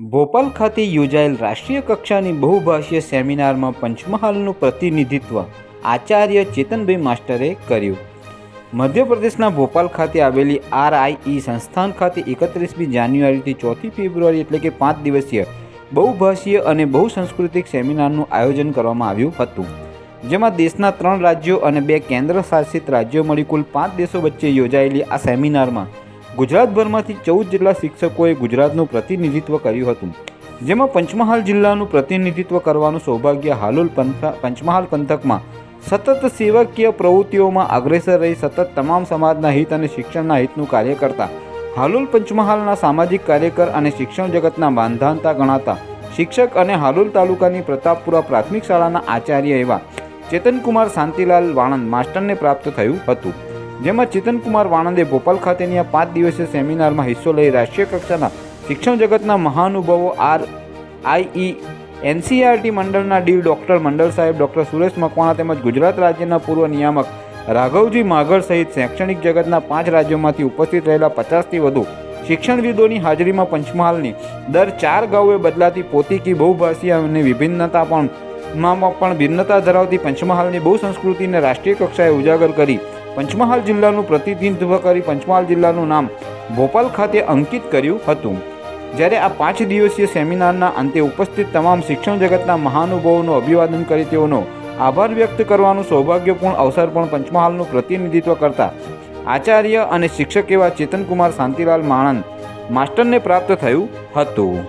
ભોપાલ ખાતે યોજાયેલ રાષ્ટ્રીય કક્ષાની બહુભાષીય સેમિનારમાં પંચમહાલનું પ્રતિનિધિત્વ આચાર્ય ચેતનભાઈ માસ્ટરે કર્યું. મધ્યપ્રદેશના ભોપાલ ખાતે આવેલી આરઆઈઈ સંસ્થાન ખાતે એકત્રીસમી જાન્યુઆરીથી ચોથી ફેબ્રુઆરી એટલે કે પાંચ દિવસીય બહુભાષીય અને બહુસાંસ્કૃતિક સેમિનારનું આયોજન કરવામાં આવ્યું હતું. જેમાં દેશના ત્રણ રાજ્યો અને બે કેન્દ્ર શાસિત રાજ્યો મળી કુલ પાંચ દેશો વચ્ચે યોજાયેલી આ સેમિનારમાં ગુજરાતભરમાંથી ચૌદ જેટલા શિક્ષકોએ ગુજરાતનું પ્રતિનિધિત્વ કર્યું હતું, જેમાં પંચમહાલ જિલ્લાનું પ્રતિનિધિત્વ કરવાનું સૌભાગ્ય હાલોલ પંચમહાલ પંથકમાં સતત સેવકીય પ્રવૃત્તિઓમાં અગ્રેસર રહી સતત તમામ સમાજના હિત અને શિક્ષણના હિતનું કાર્ય કરતા, હાલોલ પંચમહાલના સામાજિક કાર્યકર અને શિક્ષણ જગતના બાંધાનતા ગણાતા શિક્ષક અને હાલોલ તાલુકાની પ્રતાપપુરા પ્રાથમિક શાળાના આચાર્ય એવા ચેતનકુમાર શાંતિલાલ વાણંદ માસ્ટરને પ્રાપ્ત થયું હતું. જેમાં ચેતનકુમાર વાણંદે ભોપાલ ખાતેની આ પાંચ દિવસીય સેમિનારમાં હિસ્સો લઈ રાષ્ટ્રીય કક્ષાના શિક્ષણ જગતના મહાનુભાવો આર આઈઈ એનસીઆરટી મંડળના ડીવ ડૉક્ટર મંડળ સાહેબ ડૉક્ટર સુરેશ મકવાણા તેમજ ગુજરાત રાજ્યના પૂર્વ નિયામક રાઘવજી માગર સહિત શૈક્ષણિક જગતના પાંચ રાજ્યોમાંથી ઉપસ્થિત રહેલા પચાસથી વધુ શિક્ષણવિદોની હાજરીમાં પંચમહાલની દર ચાર ગાઉએ બદલાતી પોતીકી બહુભાષીય અને વિભિન્નતા પણ માં પણ ભિન્નતા ધરાવતી પંચમહાલની બહુ સંસ્કૃતિને રાષ્ટ્રીય કક્ષાએ ઉજાગર કરી પંચમહાલ જિલ્લાનું પ્રતિનિધિત્વ કરી પંચમહાલ જિલ્લાનું નામ ભોપાલ ખાતે અંકિત કર્યું હતું. જ્યારે આ પાંચ દિવસીય સેમિનારના અંતે ઉપસ્થિત તમામ શિક્ષણ જગતના મહાનુભાવોનું અભિવાદન કરી તેઓનો આભાર વ્યક્ત કરવાનું સૌભાગ્યપૂર્ણ અવસર પણ પંચમહાલનું પ્રતિનિધિત્વ કરતા આચાર્ય અને શિક્ષક એવા ચેતનકુમાર શાંતિલાલ માણંદ માસ્ટરને પ્રાપ્ત થયું હતું.